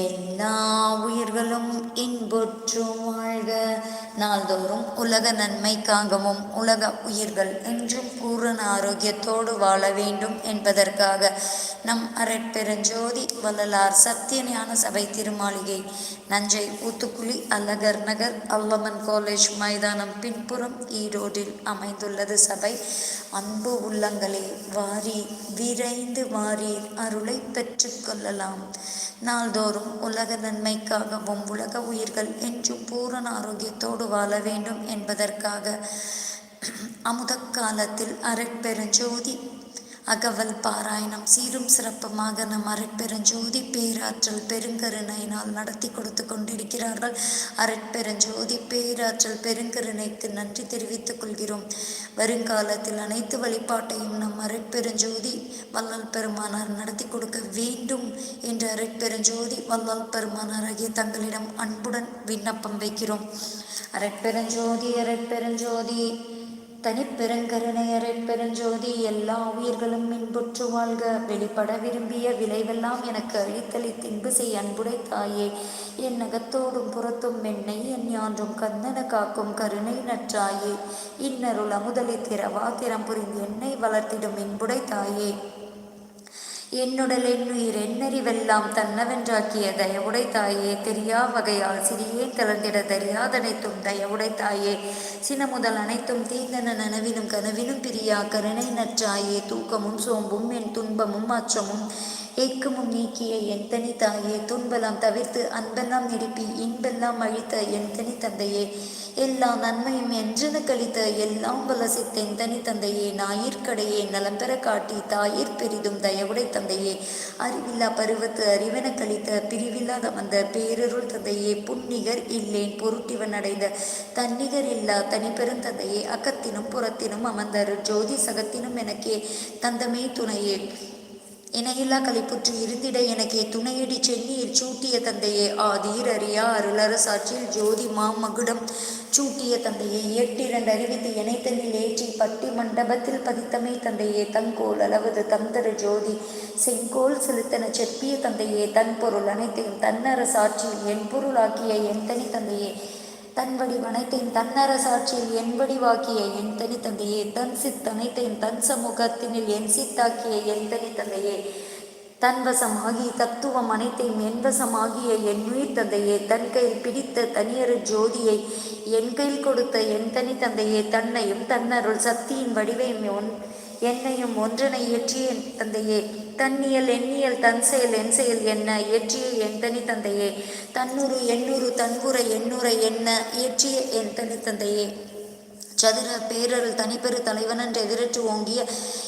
எல்லா உயிர்களும் இன்புற்று வாழ்க. நாள்தோறும் உலக நன்மைக்காகவும் உலக உயிர்கள் என்றும் பூரண ஆரோக்கியத்தோடு வாழ வேண்டும் என்பதற்காக நம் அரட்பெருஞ்சோதி வள்ளலார் சத்தியஞான சபை திருமாளிகை நஞ்சை ஊத்துக்குழி அல்லகர் நகர் அல்லமன் காலேஜ் மைதானம் பின்புறம் ஈரோடில் அமைந்துள்ளது சபை. அன்பு உள்ளங்களே வாரி விரைந்து வாரி அருளை பெற்றுக்கொள்ளலாம் நாள்தோறும் உலக நன்மைக்காகவும் உலக உயிர்கள் என்றும் பூரண ஆரோக்கியத்தோடு வாழ வேண்டும் என்பதற்காக அமுத காலத்தில் அரட்பெருஞ்சோதி அகவல் பாராயணம். சீரும் சிறப்புமாக நம் அரட்பெருஞ்சோதி பேராற்றல் பெருங்கருணையினால் நடத்தி கொடுத்து கொண்டிருக்கிறார்கள். அரட்பெருஞ்சோதி பேராற்றல் பெருங்கருணைக்கு நன்றி தெரிவித்துக் கொள்கிறோம். வருங்காலத்தில் அனைத்து வழிபாட்டையும் நம் அரட்பெருஞ்சோதி வல்லல் பெருமானார் நடத்தி கொடுக்க வேண்டும் என்று அரட்பெருஞ்சோதி வள்ளல் பெருமானார் ஆகிய தங்களிடம் அன்புடன் விண்ணப்பம் வைக்கிறோம். அரட்பெருஞ்சோதி அரட்பெருஞ்சோதி. தனிப்பெருங்கருணையரை பெருஞ்சோதி எல்லா உயிர்களும் மின்புற்று வாழ்க. வெளிப்பட விரும்பிய விளைவெல்லாம் எனக்கு அழித்தளி தின்பு செய் அன்புடை தாயே. என் நகத்தோடும் புறத்தும் மென்னை என் யான்றும் கந்தன காக்கும் கருணை நற்றாயே. இன்னருள் அமுதலி திறவா திறம் புரிந்து என்னை வளர்த்திடும் இன்புடை தாயே. என்னுடல் என்னுயிர் என்னறிவெல்லாம் தன்னவென்றாக்கிய தயவுடை தாயே தெரியா வகையால் சிறியே தளர்ந்திட தெரியாதனைத்தும் தயவுடை தாயே. சின முதல் அனைத்தும் தீந்தன நனவினும் கனவினும் பிரியா கருணை நற்றாயே. தூக்கமும் சோம்பும் என் துன்பமும் அச்சமும் ஏக்கமும் நீக்கிய என் தனி தாயே. துன்பெல்லாம் தவிர்த்து அன்பெல்லாம் நிரப்பி இன்பெல்லாம் அழித்த என் தனி தந்தையே. எல்லா நன்மையும் என்றென கழித்த எல்லாம் வலசித்த என் தனி தந்தையே. ஞாயிற்கடையே நலம் பெற காட்டி தாயிற் பெரிதும் தயவுடை தந்தையே. அறிவில்லா பருவத்து அறிவென கழித்த பிரிவில்லாத வந்த பேரருள் தந்தையே புன்னிகர் இல்லேன் பொருட்டிவன் அடைந்த தன்னிகர் இல்லா தனிப்பெருந்தந்தையே அக்கத்தினும் புறத்தினும் அமர்ந்தார் ஜோதி சகத்தினும் எனக்கே தந்தமே துணையே. இணையில்லா கலிப்புற்று இருந்திட எனக்கே துணையடி சென்னியில் சூட்டிய தந்தையே. ஆதீர் அறியா அருளரசாட்சியில் ஜோதி மாமகுடம் சூட்டிய தந்தையே. எட்டிரண்டு அறிவித்து இணைத்தனில் ஏற்றி பட்டி மண்டபத்தில் பதித்தமை தந்தையே. தங்கோல் அளவது தந்தர ஜோதி செங்கோல் செலுத்தன செப்பிய தந்தையே. தன் பொருள் அனைத்தையும் தன்னரசாட்சியில் என் பொருளாக்கிய என் தனி தந்தையே. தன் வனைத்தேன் தன்னரசாட்சியில் என்படி வாக்கிய என் தனி தந்தையே தன் சித்தனைத்தேன் தன் சமூகத்தினில் என் சித்தாக்கிய என் தனி தந்தையே. தன்வசமாகி தத்துவம் அனைத்தையும் என்வசமாகிய என் உயிர் தந்தையே தன் கையில் பிடித்த தனியரு ஜோதியை என் கையில் கொடுத்த என் தனி தந்தையே தன்னையும் தன்னருள் சக்தியின் வடிவையும் ஒன் என்னையும் ஒன்றனை இயற்றிய என் தந்தையே. தன்னியல் எண்ணியல் தன் செயல் என் செயல் என்ன? இயற்றிய என் தனி தந்தையே. தன்னூறு எண்ணூறு தன்புற எண்ணூரை என்ன? இயற்றிய என் தனி தந்தையே. சதுர பேரருள் தனிப்பெரு தலைவனன்று எதிரற்று ஓங்கிய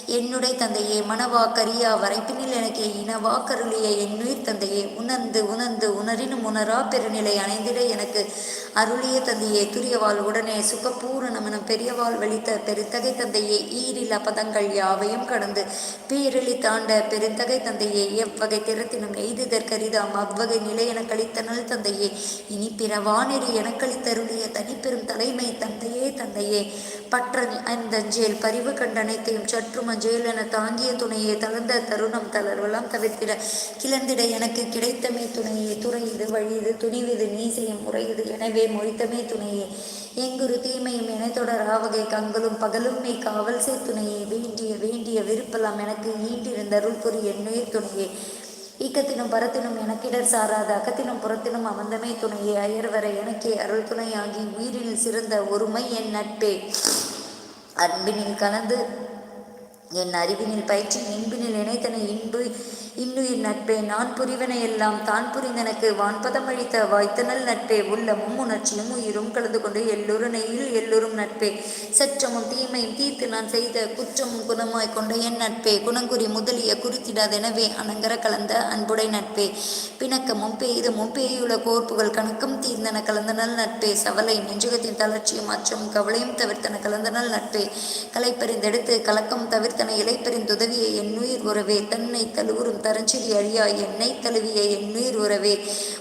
என்னுடைய தந்தையே மணவாக்கரியா வரைப்பினில் எனக்கு இனவாக்கருளிய என்னுயிர் தந்தையே உணர்ந்து உணர்ந்து உணரினும் உணரா பெருநிலை அணைந்திட எனக்கு அருளிய தந்தையே துரியவாள் உடனே சுகப்பூரணமெனும் பெரியவாள் வெளித்த பெருத்தகை தந்தையே ஈரில் பதங்கள் யாவையும் கடந்து பேரெளி தாண்ட பெருந்தகை தந்தையே எவ்வகை திறத்தினும் எய்துதற்கரிதாம் அவ்வகை நிலை என கழித்தனல் தந்தையே இனி பிறவானெறி எனக்களித்தருளிய தனிப்பெரும் தலைமை தந்தையே தந்தையே. பற்ற ஜெயில் பரிவு கண்டனைத்தையும் சற்றும் அஞ்சேல் என தாங்கிய துணையே தளர்ந்த தருணம் தளர்வெல்லாம் தவிர்த்திட. கிளர்ந்திட எனக்கு கிடைத்தமே துணையே துறை இது வழி இது துணிவிது நீ செய்யும் முறை இது எனவே மொழித்தமே துணையே. எங்குரு தீமையும் என தொடர் ஆவகை கங்களும் பகலுமே காவல் சே வேண்டிய வேண்டிய விருப்பலாம் எனக்கு ஈண்டிருந்த அருள் புரிய என்னுயிர் துணையே. ஈக்கத்தினும் பரத்தினும் எனக்கிடர் சாராத அகத்தினும் புறத்தினும் அமர்ந்தமே துணையே அயர்வர எனக்கே அருள் துணையாகி உயிரில் சிறந்த ஒருமை என் நட்பே. அன்பினில் கலந்து என் அறிவினில் பயிற்சி இன்பினில் இணைத்தன இன்பு இன்னுயிர் நட்பே நான் புரிவன எல்லாம் தான் புரிந்தனக்கு வான்பதம் அழித்த வாய்த்தனல் நட்பே உள்ளமும் உணர்ச்சியும் உயிரும் கலந்து கொண்டு எல்லோரும் நெய்யில் எல்லோரும் நட்பே. சற்றமும் தீமையும் தீர்த்து நான் செய்த குற்றமும் குணமாய் கொண்ட என் நட்பே. குணங்குறி முதலிய குறித்திடாதெனவே அனங்கர கலந்த அன்புடை நட்பே. பிணக்கமும் பேதமும் பேயுள்ள கோர்ப்புகள் கணக்கும் தீர்ந்தன கலந்தனல் நட்பே. சவலை நெஞ்சுகத்தின் தளர்ச்சியும் அச்சமும் கவலையும் தவிர்த்தன கலந்தனல் நட்பே. கலைப்பறிந்தெடுத்து கலக்கம் தவிர்த்தன இலைப்பறிந்துதவிய என் உயிர் உறவே தன்னை தழுவுறும் தரஞ்செடி அழியா என்னை தழுவிய என்னுயிர் உறவே.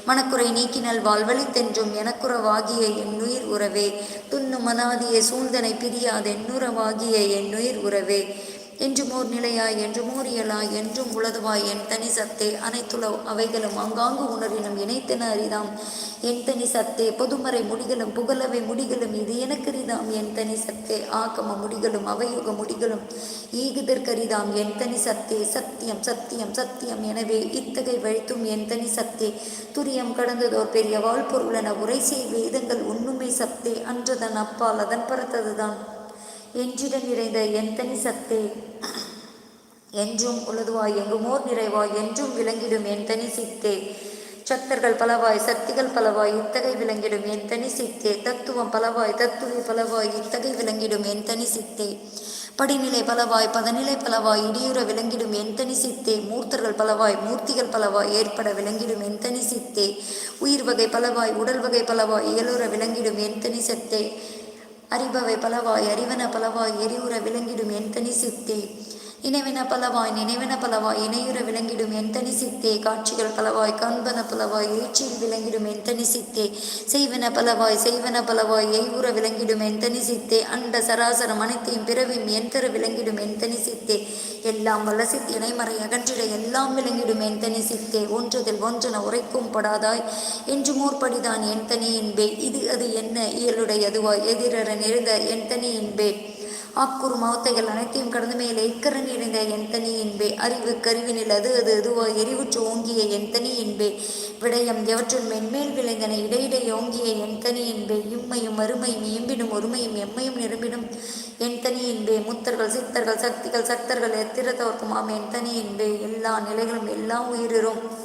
மனக்குறை நீக்கினல் வாழ்வழித்தென்றும் எனக்குறவாகிய என்னுயிர் உறவே. துண்ணு மனாதிய சூழ்ந்தனை பிரியாத என்னுறவாகிய என்னுயிர் உறவே. என்றுமோர் நிலையாய் என்றுமோர் இயலாய் என்றும் உளதுவாய் என் தனி சத்தே அனைத்துல அவைகளும் ஆங்காங்கு உணரினும் இணைத்தன அறிதாம் என் தனி சத்தே பொதுமறை முடிகளும் புகழவை முடிகளும் இது எனக்கரிதாம் என் தனி சத்தே ஆகம முடிகளும் அவையுக முடிகளும் ஈகுதற்கரிதாம் என் தனி சத்தே சத்தியம் சத்தியம் சத்தியம் எனவே இத்தகை வழித்தும் என் தனி சத்தே. துரியம் கடந்ததோர் பெரிய வாழ்பொருளென உரை செய் வேதங்கள் உண்ணுமை சத்தே அன்றதன் அப்பால் அதன் பறத்ததுதான் என்றிடம் நிறைந்த என் தனி சத்தே. என்றும் உளதுவாய் எங்குமோர் நிறைவாய் என்றும் விளங்கிடும் என் தனி சித்தே. சத்தர்கள் பலவாய் சக்திகள் பலவாய் இத்தகை விளங்கிடும் என் தனி சித்தே. தத்துவம் பலவாய் தத்துவி பலவாய் இத்தகை விளங்கிடும் என் தனி சித்தே. படிநிலை பலவாய் பதநிலை பலவாய் இடியுற விளங்கிடும் என் தனி சித்தே. மூர்த்தர்கள் பலவாய் மூர்த்திகள் பலவாய் ஏற்பட விளங்கிடும் என் தனி சித்தே. உயிர் வகை பலவாய் உடல் வகை பலவாய் இயலுற விளங்கிடும் என் தனி சத்தே. அறிபவை பலவாய் அறிவன பலவாய் எரிவுற விளங்கிடும் என் தனி சித்தே இணைவன பலவாய் நினைவன பலவாய் இணையுற விளங்கிடும் என் சித்தே. காட்சிகள் பலவாய் காண்பன பலவாய் ஏற்றில் விளங்கிடும் என் தனி சித்தே. செய்வன பலவாய் செய்வன பலவாய் எய்வுற விளங்கிடும் என் சித்தே. அண்ட சராசரம் அனைத்தையும் பிறவியும் என் விளங்கிடும் என் சித்தே. எல்லாம் வல்ல இணைமறை அகன்றிட எல்லாம் விளங்கிடும் என் தனி சித்தே. ஒன்றதில் ஒன்றென உரைக்கும் படாதாய் என்று மூர்படிதான் என் தனி என்பே இது அது என்ன இயலுடையதுவாய் எதிரற நெருந்த என் தனி என்பே ஆக்குறு மாவத்தைகள் அனைத்தையும் கடந்து மேலே இக்கரன் இணைந்த என் தனி என்பே. அறிவு கருவினில் அது அது அதுவாய் எரிவுற்று ஓங்கிய என் தனி என்பே. விடயம் எவற்றுள் மென்மேல் விளைந்தன இடையிடை ஓங்கிய என் தனி என்பே. இம்மையும் அருமையும் இயம்பிடும் ஒருமையும் எம்மையும் நிரம்பிடும் என் தனி என்பே. முத்தர்கள் சித்தர்கள் சக்திகள் சக்தர்கள் எத்திரத்தவர்க்குமாம் என் தனி என்பே. எல்லா நிலைகளும் எல்லா உயிரிரும்.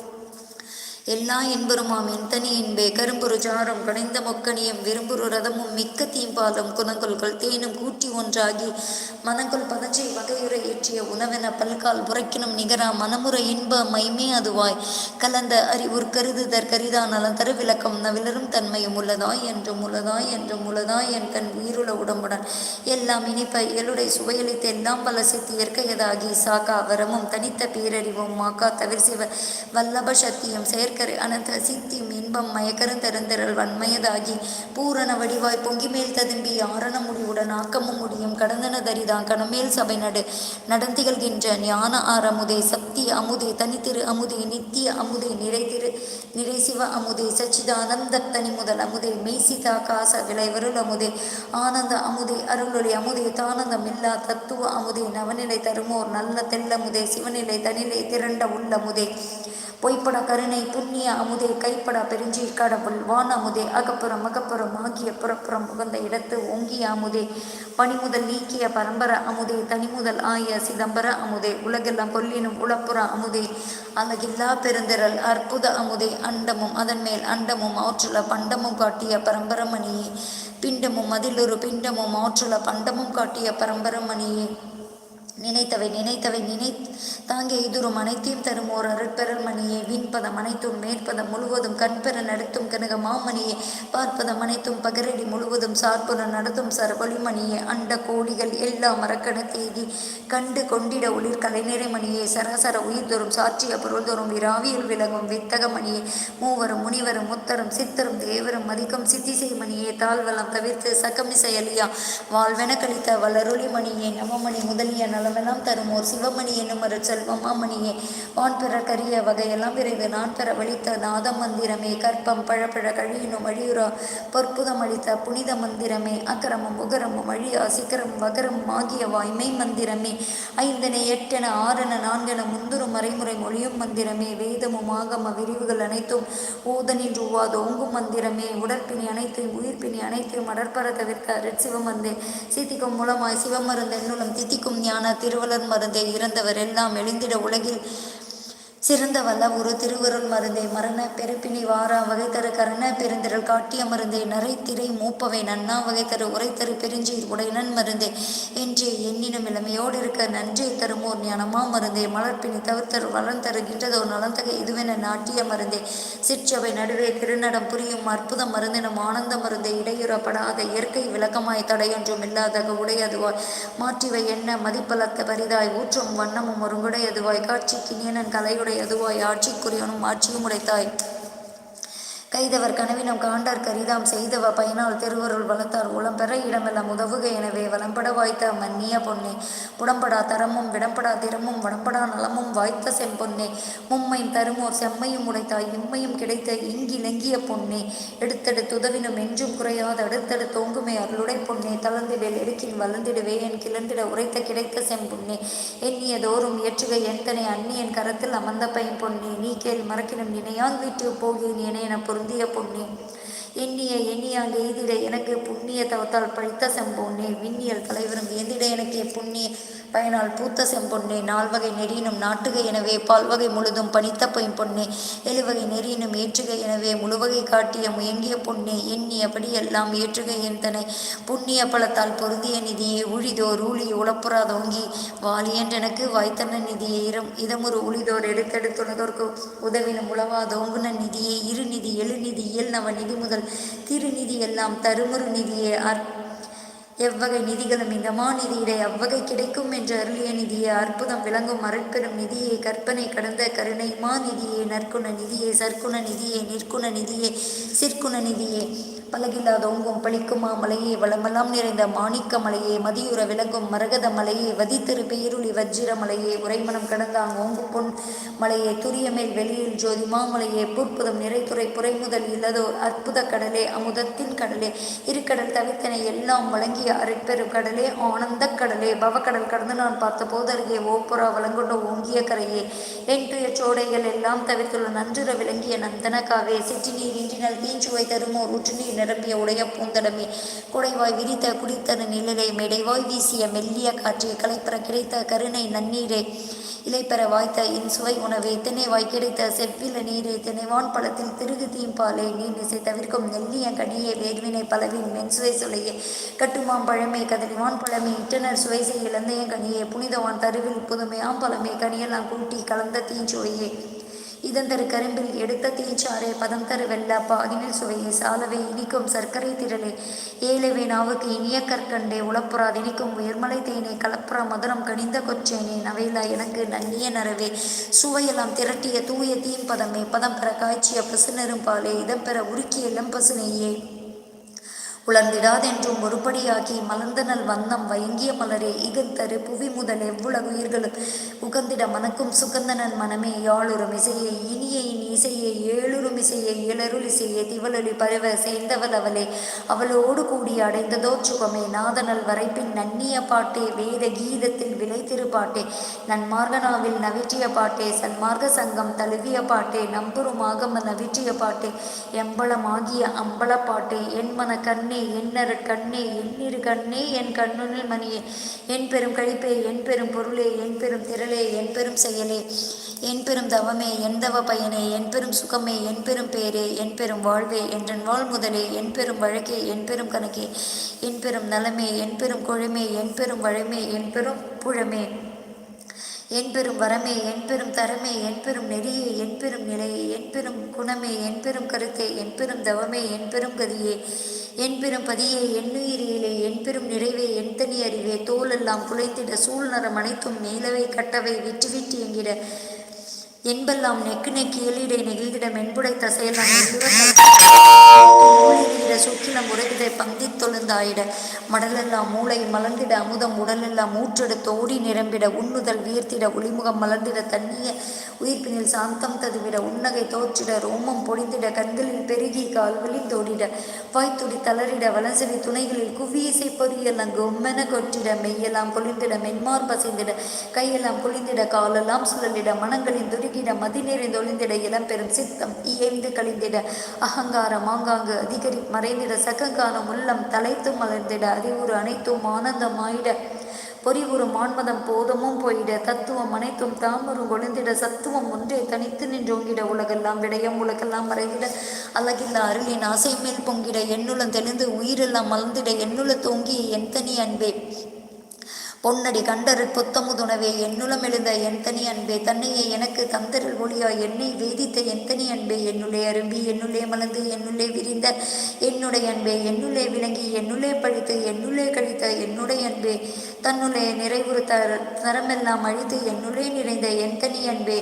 எல்லா என்பருமாம் எந்தனி என்பே. கரும்புரு ஜாரம் கடைந்த மொக்கனியும் விரும்புரு ரதமும் மிக்க தீம்பாலும் குணங்கொள்கள் தேனும் கூட்டி ஒன்றாகி மனங்கொள் பதஞ்சை வகையுறை ஏற்றிய உணவென பல்கால் புரைக்கினும் நிகரா மனமுறை இன்ப மைமே அதுவாய். கலந்த அறிவுர் கருதுதற் கரிதா நலம் தரு விளக்கம் நவிலரும் தன்மையும் உள்ளதாய் என்றும் உள்ளதாய் என்றும் உள்ளதாய் என் கண் உயிருள உடம்புடன். எல்லாம் இனிப்ப இயலுடை சுவையளித்து எல்லாம் பல சித்தி இயற்கையதாகி சாக்கா வரமும் தனித்த பேரறிவும் மாக்கா தவிர சிவ வல்லப சக்தியும் செயற்கரை அனந்த சித்தியும் இன்பம் மயக்கரும் தருந்திரல் வன்மையதாகி பூரண வடிவாய் பொங்கி மேல் ததும்பி ஆரண முடிவுடன் ஆக்கமும் முடியும். கடந்தன தரிதான் கணமேல் சபை நடு நடந்திகழ்கின்ற ஞான ஆரமுதே சக்தி அமுதே தனித்திரு அமுதே நித்திய அமுதே நிறைதிரு நிறைசிவ அமுதே சச்சிதானந்த தனி முதல் அமுதே மெய்சிதா காச விளைவருள் அமுதே ஆனந்த அமுதே அருளொளி அமுதே தானந்தம் இல்லா தத்துவ அமுதே நவநிலை தருமோர் நல்ல தெல்லமுதே சிவநிலை தனிலை திரண்ட உள்ளமுதே பொய்ப்பட கருணை புண்ணிய அமுதே கைப்பட பெருஞ்சி கடவுள் வான் அமுதே அகப்புறம் அகப்புறம் ஆகிய புறப்புறம் உகந்த இடத்து ஓங்கிய அமுதே பனிமுதல் நீக்கிய பரம்பர அமுதே தனிமுதல் ஆய சிதம்பர அமுதே உலகெல்லாம் கொல்லினும் உளப்புற அமுதே அழகில்லா பெருந்திரல் அற்புத அமுதே அண்டமும் அதன் மேல் அண்டமும் ஆற்றுல பண்டமும் காட்டிய பரம்பரமணியே பிண்டமும் அதிலொரு பிண்டமும் ஆற்றுல பண்டமும் காட்டிய பரம்பரமணியே. நினைத்தவை நினைத்தவை நினை தாங்கிய இதுரும் அனைத்தையும் தரும் ஓர் அருட்பெறல் மணியே. அனைத்தும் மேற்பதம் முழுவதும் கண்பெற நடத்தும் கனக மாமணியே. பார்ப்பதம் அனைத்தும் பகரடி முழுவதும் சார்புற நடத்தும் சரபொலிமணியே அண்ட கோடிகள் எல்லாம் மரக்கண தேதி கண்டு கொண்டிட ஒளிர் கலைநிறை மணியே. சராசர உயிர் தோறும் சாட்சிய பொருள் தோறும் விராவியில் விலகும் வித்தக மணியே. மூவரும் முனிவரும் முத்தரும் சித்தரும் தேவரும் மதிக்கும் சித்திசை மணியே. தாழ்வலம் தவிர்த்து சக்கமிசை அலியா வாழ்வென கழித்த வளரொளி மணியே. நவமணி முதலிய நலமெல்லாம் தரும் ஓர் சிவமணி என்னும் ஒரு செல்வமாமணியே வான் பெற கரிய வகையெல்லாம் விரைவு. நான் பெற வழித்த நாத மந்திரமே கற்பம் பழப்பழ கழியினும் வழியுறா பொற்புதம் அளித்த புனித மந்திரமே. அக்கரமும் உகரமும் அழியா. சிக்கரம் வகரமும் ஆகிய வாய்மை மந்திரமே. ஐந்தனை எட்டென ஆறென நான்கென முந்துரும் மறைமுறை மொழியும் மந்திரமே. வேதமும் ஆகம விரிவுகள் அனைத்தும் ஊதனின் ரூவாத ஓங்கும் மந்திரமே. உடற்பிணி அனைத்தையும் உயிர்ப்பிணி அனைத்தையும் அடற்பர தவிர்த்த அருட்சிவமந்தே சித்திக்கும் மூலமாய் சிவமருந்த என்னுளம் தித்திக்கும் ஞான திருவலர் மருந்தே இறந்தவர் எல்லாம் எழுந்திட உலகில் சிறந்த வல்ல ஒரு திருவருள் மருந்தே மரண பெருப்பினி வாரா வகை தரு கரண பெருந்திரள் காட்டிய மருந்தே நரை திரை மூப்பவை நன்னா வகை தரு உரை தரு பெருஞ்சீர் உடையனன் மருந்தே. என்றே எண்ணினும் இளமையோடு இருக்க நன்றே தருமோர் ஞானமா மருந்தே. மலர்ப்பினி தவிர்த்தரு வளம் தருகின்றதோ நலந்தகை இதுவென நாட்டிய மருந்தே. சிற்றவை நடுவே திருநடம் புரியும் அற்புத மருந்தினும் ஆனந்த மருந்தே. இடையுறப்படாத இயற்கை விளக்கமாய் தடையொன்றும் இல்லாதக உடையதுவாய் மாற்றிவை என்ன மதிப்பலத்த பரிதாய். ஊற்றும் வண்ணமும் ஒருங்குடையதுவாய் காட்சி கிணியனன் கலையுடைய எதுவாய்? ஆட்சிக்குரியவனும் ஆட்சியும் உடைத்தாய். கைதவர் கனவினம் காண்டார் கரிதாம் செய்தவ? பயனால் திருவருள் வளர்த்தார் உளம் பெற இடமெல்லாம் உதவுக எனவே வளம்பட வாய்த்த மன்னிய பொன்னே. புடம்படா தரமும் விடம்படா திறமும் வடம்படா நலமும் வாய்த்த செம்பொன்னே. மும்மையும் தருமோர் செம்மையும் உடைத்தாய் இம்மையும் கிடைத்த இங்கி நெங்கிய பொன்னே. எடுத்தெடுத்து உதவினும் என்றும் குறையாத அடுத்தெடுத்து தோங்குமே அருளுடை பொன்னே. தளர்ந்திடல் எடுக்கின் வளர்ந்திடுவே என் கிளர்ந்திட உரைத்த கிடைத்த செம்பொன்னே. எண்ணியதோறும் ஏற்றுக என்தனை அந்நியன் கரத்தில் அமர்ந்த பையன் பொன்னே. நீ கேள் மறக்கினும் இணையால் வீட்டு போகேன் என பொருள் முந்திய பொன்னே. எண்ணிய எண்ணியாங்க எய்திட எனக்கு புண்ணிய தவத்தால் பழித்த செம்பொன்னே விண்ணியல் தலைவரும் எந்திட எனக்கு புண்ணிய பயனால் பூத்த செம்பொன்னே நால்வகை நெறியினும் நாட்டுகை எனவே பால்வகை முழுதும் பணித்த பொன்னே எழுவகை நெறியினும் ஏற்றுகை எனவே முழுவகை காட்டிய முயங்கிய பொன்னே எண்ணியபடி எல்லாம் ஏற்றுகை என்றனை புண்ணிய பலத்தால் பொருந்திய நிதியை உழிதோர் ஊழி உளப்புறாதோங்கி வாலியன்றனுக்கு வாய்த்தன நிதியை இரம். இதமுறு உளிதோர் எடுத்தெடுத்துணதோர்க்கு உதவினும் உளவாதோங்குன நிதியை இருநிதி எழுநிதி இயல்நவ நிதி முதல் திருநிதி எல்லாம் தருமறு நிதியே அற் எவ்வகை நிதிகளும் இந்த நிதியிடை அவ்வகை கிடைக்கும் என்ற அருளிய நிதியை அற்புதம் விளங்கும் அருட்பெரும் நிதியே கற்பனை கடந்த கருணை மா நிதியே நற்குண நிதியே சற்குண நிதியே நிற்குண நிதியே சிற்குண நிதியே. பலகில்லாத ஓங்கும் பழிக்குமா மலையே வளமெல்லாம் நிறைந்த மாணிக்க மலையே மதியுற விளங்கும் மரகத மலையே வதித்திரு பெயருளி வஜ்ஜிர மலையே உரைமனம் கடந்தாங்க ஓங்கு பொன் மலையே துரியமேல் வெளியில் ஜோதி மாமலையே புற்புதம் நிறைத்துறை புரைமுதல் இல்லதோர் அற்புத கடலே அமுதத்தின் கடலே இருக்கடல் தவித்தனை எல்லாம் வழங்கிய அரைப்பெரும் கடலே ஆனந்த கடலே பவக்கடல் கடந்து நான் பார்த்த போதருகே ஓப்புறா வழங்கொண்ட ஓங்கிய கரையே என் துய சோடைகள் எல்லாம் தவிர்த்துள்ள நன்றுற விளங்கிய நந்தனக்காவே சிற்றி நீர் இன்றினல் தீஞ்சுவை தருமோர் ஊற்று நீர் நிரம்பிய உடைய பூந்தடமே. குடைவாய் விரித்த குடித்தது நிழலே மேடைவாய் வீசிய மெல்லிய காற்றே களைப்பெற கிடைத்த கருணை நன்னீரே. இலைப்பெற வாய்த்த இன் சுவை உணவே திணைவாய் கிடைத்த செவ்வில நீரே. திணைவான் பழத்தில் திருகு தீம்பாலே நீர் இசை தவிர்க்கும் நெல்லிய கனியே வேர்வினை பலவின் மென்சுவை சுளையே கட்டுமாம் பழமே கதறிவான் பழமே இட்டனர் சுவை செய்ய இழந்தைய கனியே. புனிதவான் தருவில் புதுமையாம் பழமே கனியெல்லாம் கூட்டி கலந்த தீஞ்சுவையே இதந்தரு கரும்பில் எடுத்த தீச்சாரே பதம் தரு வெள்ள பாகினில் சுவையே சாலவே இனிக்கும் சர்க்கரை திரளே. ஏலவே நாவுக்கு இனிய கற்கண்டே உளப்புறா இனிக்கும் உயர்மலை தேனே. கலப்புறா மதுரம் கனிந்த கொச்சேனே. நவையிலா எனக்கு நன்னிய நரவே சுவையெல்லாம் திரட்டிய தூய தீம்பதமே பதம். பெற காய்ச்சிய பசு நெரும்பாலே இதம் பெற உருக்கிய இளம்பசுனையே உலர்ந்திடாதென்றும் ஒருபடியாகி மலர்ந்தனல் வண்ணம் வயங்கிய மலரே இகந்தரு புவி முதல் எவ்வுலகு உயிர்களும் உகந்திட மனக்கும் சுகந்தனன் மனமே யாழுறும் இசையை இனிய இனி இசையை ஏழுறும் இசையை இளருள் இசையை திவளொலி பருவ சேர்ந்தவள் அவளே. அவளோடு கூடி அடைந்ததோ சுகமே நாதனல் வரைப்பின் நன்னிய பாட்டே வேத கீதத்தில் விளைத்திரு திருப்பாட்டே நன்மார்கனாவில் நவிற்றிய பாட்டே சன்மார்க்க சங்கம் தழுவிய பாட்டே நம்புருமாகம நவிற்றிய பாட்டே. எம்பளமாகிய அம்பல பாட்டே என் மன கண்ணே எண்ணற கண்ணே எண்ணிரு கண்ணே என் கண்ணுனில் மணியே என் பெரும் கழிப்பே என் பெரும் பொருளே என் பெரும் திரளே என் பெரும் செயலே என் பெரும் தவமே என் தவ பயனே என் பெரும் சுகமே என் பெரும் பேரே என் பெரும் வாழ்வே என்றன் வாழ் முதலே என் பெரும் வழக்கே என் பெரும் கணக்கே என் பெரும் நலமே என் பெரும் கொழுமே என் பெரும் வழமே என் பெரும் புழமே என் பெரும் வரமே என் பெரும் தரமே என் பெரும் நெறியே என் பெரும் நிலையே என் பெரும் குணமே என் பெரும் கருத்தே என் பெரும் தவமே என் பெரும் கதியே என்பெரும் பதியே எண்ணுயிரியிலே என்பெரும் நிறைவே என் தனி அறிவே தோலெல்லாம் புலைத்திட சூழ்நரம் அனைத்தும் மேலவை கட்டவை விட்டு விட்டு என்கிற என்பெல்லாம் நெக்கு நெக்கி எழிடை நெகிழ்ந்திட மென்புடைத்த தசையெல்லாம் ஊழிடுகிற சுக்கிலம் உரைகிட பந்தி தொழுந்தாயிட மடலெல்லாம் மூளை மலர்ந்திட அமுதம் உடலெல்லாம் ஊற்றெடுத்து ஓடி நிரம்பிட உண்ணுதல் வீர்த்திட ஒளிமுகம் மலர்ந்திட தண்ணிய உயிர்ப்பினில் சாந்தம் ததுவிட உன்னகை தோற்றிட ரோமம் பொடிந்திட கண்களில் பெருகி கால்களில் தோடிட வாய்த்துடி தளரிட வலசெவி துணைகளில் குவியிசை பொறியல் அங்கு உம்மென கொற்றிட மெய்யெல்லாம் கொளிந்திட மென்மார் பசைந்திட கையெல்லாம் குளிந்திட காலெல்லாம் சுழலிட மனங்களின் துருகிட மதி நிறைந்தொழிந்திட இளம்பெரும் சித்தம் இயைந்து கழிந்திட அகங்காரம் ஆங்காங்கு அதிகரி மறைந்திட சகங்காரம் உள்ளம் தலைத்து மலர்ந்திட அறிவுறு அனைத்தும் ஆனந்தமாயிட பொறிவுறு மான்மதம் போதமும் போயிட தத்துவம் அனைத்தும் தாமரும் கொழுந்திட சத்துவம் ஒன்றே தனித்து நின்றோங்கிட உலகெல்லாம் விடயம் உலகெல்லாம் மறைகிட அழகில்ல அருளின் ஆசை மேல் பொங்கிட எண்ணுளம் தெளிந்து உயிரெல்லாம் மலர்ந்திட எண்ணுள தோங்கிய என் தனி அன்பே. பொன்னடி கண்டரு புத்தமுதுணவே என்னுளம் எழுந்த எந்தனி அன்பே தன்னையே எனக்கு தந்தரல் ஒளியா என்னை வேதித்த எந்தனி அன்பே என்னுள்ளே அரும்பி என்னுள்ளே மலர்ந்து என்னுள்ளே விரிந்த என்னுடைய அன்பே என்னுள்ளே விளங்கி என்னுள்ளே பழித்து என்னுள்ளே கழித்த என்னுடைய அன்பே தன்னுள்ளே நிறைவுறுத்த தரமெல்லாம் அழித்து என்னுள்ளே நிறைந்த எந்தனி அன்பே.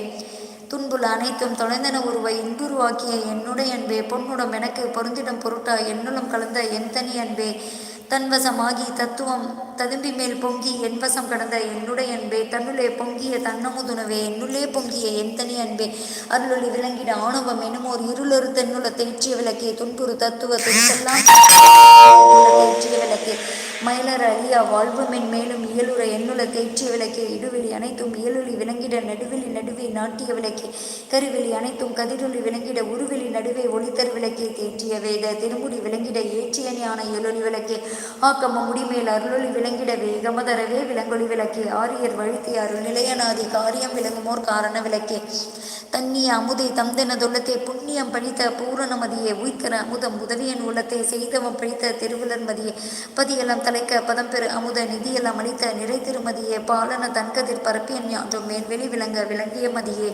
துன்புல அனைத்தும் தொலைந்தன உருவை இன்புருவாக்கிய என்னுடைய அன்பே பொன்னுடம் எனக்கு பொருந்திடம் பொருட்டா என்னுளம் கலந்த எந்தனி அன்பே. தன்வசமாகி தத்துவம் ததும்பி மேல் பொங்கி என்வசம் கடந்த என்னுடைய அன்பே. தன்னுள்ளே பொங்கிய தன்னமுதுணவே என்னுள்ளே பொங்கிய என் தனி அன்பே. அருளொளி விளங்கிட ஆணவம் எனுமோர் இருளொரு தென்னுள்ள தேற்றிய விளக்கே. துன்புறு தத்துவ துணிசெல்லாம் தேற்றிய விளக்கே. மயிலர் அழியா வாழ்வுமென் மேலும் இயலுற எண்ணுல தேற்றிய விளக்கே இடுவெளி அனைத்தும் இயலுளி விளங்கிட நடுவெளி நடுவே நாட்டிய விளக்கே. கருவெளி அனைத்தும் கதிரொளி விளங்கிட உருவெளி நடுவே ஒளித்தர் விளக்கே தேற்றிய வேத திருமுடி விளங்கிட ஏற்றிய ஞான இயலொளி விளக்கே. ஆக்கம முடிமேல் அருளொளி விளங்கிட வேகமதரவே விளங்கொளி விளக்கே. ஆரியர் வழுத்தி அருள் நிலையநாதி காரியம் விளங்குமோர் காரண விளக்கே. தன்னிய அமுதை தந்தனதுள்ளத்தே புண்ணியம் பழித்த பூரணமதியே உய்த்தர அமுதம் உதவியன் உள்ளத்தை செய்தவம் பழித்த திருவுலர் மதியே பதியெல்லாம் தலைக்க பதம் பெரு அமுத நிதியெல்லாம் அளித்த நிறை திருமதியே பாலன தன்கதிர் பரப்பியன் யான்றும் மேல்வெளி விளங்க விளங்கிய மதியே.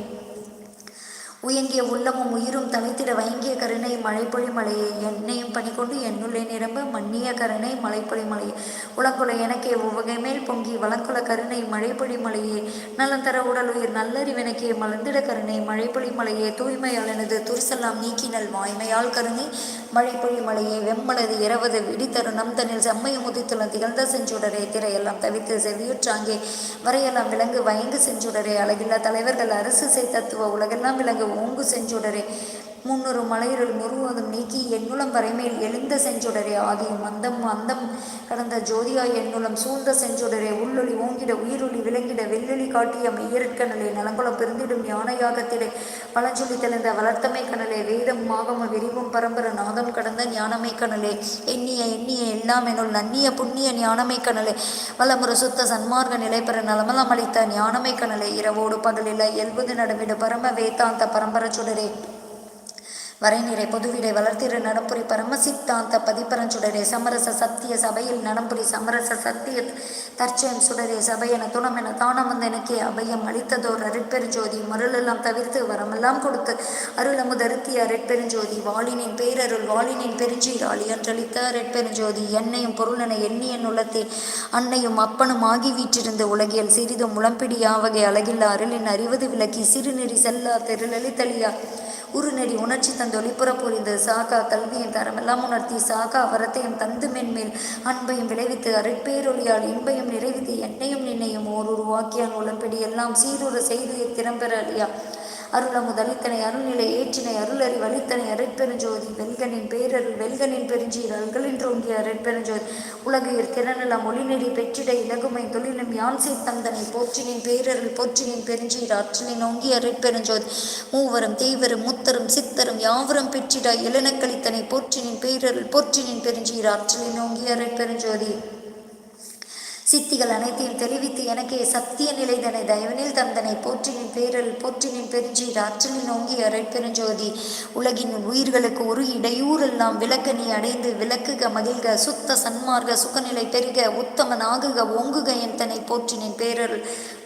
உயங்கிய உள்ளமும் உயிரும் தவித்திட வயங்கிய கருணை மழைப்பொழி மலையை. என்னையும் பணிக்கொண்டு என்னுள்ளே நிரம்ப மன்னிய கருணை மலைப்பொழி மலையை. உலங்குல எனக்கே உவகை மேல் பொங்கி வளங்குல கருணை மழைப்பொழி மலையே. நலந்தர உடல் உயிர் நல்லறிவெனக்கே மலர்ந்திட கருணை மழைப்பொழி மலையே. தூய்மையால் எனது துரிசெல்லாம் நீக்கினல் வாய்மையால் கருணை மழைப்பொழி மலையே. வெம்மலது இரவது விடித்தரு நம் தனில் செம்மையும் உதித்துள்ள திகழ்ந்த செஞ்சுடரே. திரையெல்லாம் தவித்து செவியுற்றாங்கே. வரையெல்லாம் விலங்கு வயங்கு செஞ்சுடரே. அழகில்லா தலைவர்கள் அரசு செய் தத்துவ உலகெல்லாம் விலங்கு ஓங்கு செஞ்சுடரே முன்னொரு மலையிருள் முழுவதும் நீக்கி என்னுளம் வரைமேல் எழுந்த செஞ்சுடரே ஆதியும் அந்தம் அந்தம் கடந்த ஜோதியாய் என்னுளம் சூழ்ந்த செஞ்சுடரே உள்ளொளி ஓங்கிட உயிரொளி விளங்கிட வெள்ளொளி காட்டிய மெய்யற்கனலே நலங்குளம் பெருந்திடும் யானையாகத்திலே பழஞ்சொலி தெளிந்த வளர்த்தமை கனலே வேதம் மாகம விரிவும் பரம்பர நாதம் கடந்த ஞானமை கனலே எண்ணிய எண்ணிய எல்லாம் என்னுள் நன்னிய புண்ணிய ஞானமை கனலே வலமுறை சுத்த சன்மார்க்க நிலை பெற நலமலம் அளித்த ஞானமை கனலே இரவோடு பகலில் இயல்புது நடவிட பரம வேதாந்த பரம்பர சுடரே. வரைநிறை பொதுவிடை வளர்த்திரு நடம்புரி பரமசித்தாந்த பதிப்பரஞ்சுடரே சமரச சத்திய சபையில் நடம்புரி சமரச சத்திய தற்சயம் சுடரே சபையென துணமென தானம் வந்து எனக்கே அபயம் அளித்ததோர் அருட்பெருஞ்சோதி மருளெல்லாம் தவிர்த்து வரமெல்லாம் கொடுத்து அருளமுதருத்திய அருட்பெருஞ்சோதி வாளினின் பேரருள் வாளினின் பெருஞ்சீராளி என்றளித்த அருட்பெருஞ்சோதி என்னையும் பொருளென எண்ணியன் உள்ளத்தே அன்னையும் அப்பனும் ஆகி வீற்றிருந்த உலகியல் சிறிதும் முளம்பிடியாவகை அழகில்லா அருளின் அறிவது விளக்கி சிறுநெறி செல்லா திருளலித்தலியா உருநெறி உணர்ச்சி தந்து ஒளிபுற புரிந்து சாகா கல்வியின் தரமெல்லாம் உணர்த்தி சாகா வரத்தையும் தந்து மென்மேல் அன்பையும் விளைவித்து அருட்பேரொழியால் இன்பையும் நிறைவித்து என்னையும் நின்னையும் ஓர் உருவாக்கியான் உளம்பெடி எல்லாம் சீருற செய்து திறம்பெற அழியா. அருளமுதளித்தனை அருள்நிலை ஏற்றினை அருளறி வலித்தனை அரைப்பெருஞ்சோதி. வெல்கனின் பேரருள் வெல்கனின் பெருஞ்சீர் அல்களின் ரோங்கிய அரைப்பெருஞ்சோதி. உலகியர் திறனெல்லாம் ஒளிநெறி பெற்றிட இலகுமை தொழிலும் யான் தந்தனை போற்றினின் பேரருள் போற்றினின் பெருஞ்சீர் ஆற்றலின் ஓங்கிய அரைப்பெருஞ்சோதி. மூவரும் தேவரும் முத்தரும் சித்தரும் யாவரும் பெற்றிட. இளனக்களித்தனை போற்றினின் பேரருள் போற்றினின் பெருஞ்சீர் ஆற்றலின் ஓங்கிய அரைப்பெருஞ்சோதி. சித்திகள் அனைத்தையும் தெளிவித்து எனக்கே சத்திய நிலைதனை தயவனில் தந்தனை போற்றினின் பேரல் போற்றினின் பெருஞ்சீர் ஆற்றலின் ஓங்கி அரைப்பெருஞ்சோதி உலகின் உயிர்களுக்கு ஒரு இடையூறெல்லாம் விளக்க நீ அடைந்து விளக்குக மகிழ்க சுத்த சன்மார்க்க சுகநிலை பெருக உத்தமன் ஆகுக ஓங்குக என் தன்னை போற்றினின் பேரல்.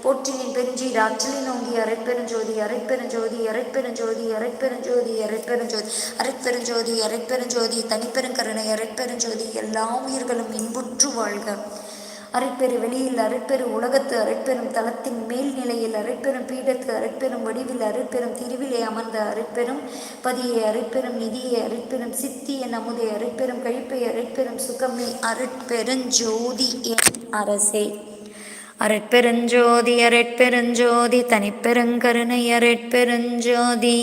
போற்றினின் பெருஞ்சீர் ஆற்றலின் ஓங்கி அரைப்பெருஞ்சோதி அரை பெருஞ்சோதி அரை பெருஞ்சோதி அரை பெருஞ்சோதி தனிப்பெருங்கருணை அரைப்பெருஞ்சோதி எல்லா உயிர்களும் இன்புற்று வாழ்க. அரைப்பெரு வெளியில் அரைப்பெரு உலகத்து அரைப்பெரும் தளத்தின் மேல்நிலையில் அரைப்பெரும் பீடத்து அரைப்பெரும் வடிவில் அரைப்பெரும் திருவிலே அமர்ந்த அரைப்பெரும் பதியை அரைப்பெரும் நிதியை அரைப்பெரும் சித்திய நமுதை அரைப்பெரும் கழிப்பை அரைப்பெரும் சுகமே அருட்பெருஞ்சோதி என் அரசே. அரட்பெருஞ்சோதி அரட்பெருஞ்சோதி தனிப்பெருங்கருணை அரட்பெருஞ்சோதி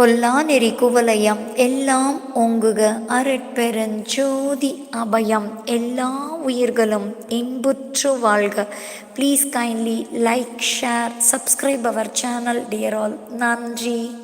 கொல்லாநெறி குவலயம் எல்லாம் ஓங்குக அரட்பெருஞ்சோதி அபயம். எல்லா உயிர்களும் இன்புற்று வாழ்க. Please kindly like share subscribe our channel dear all நன்றி.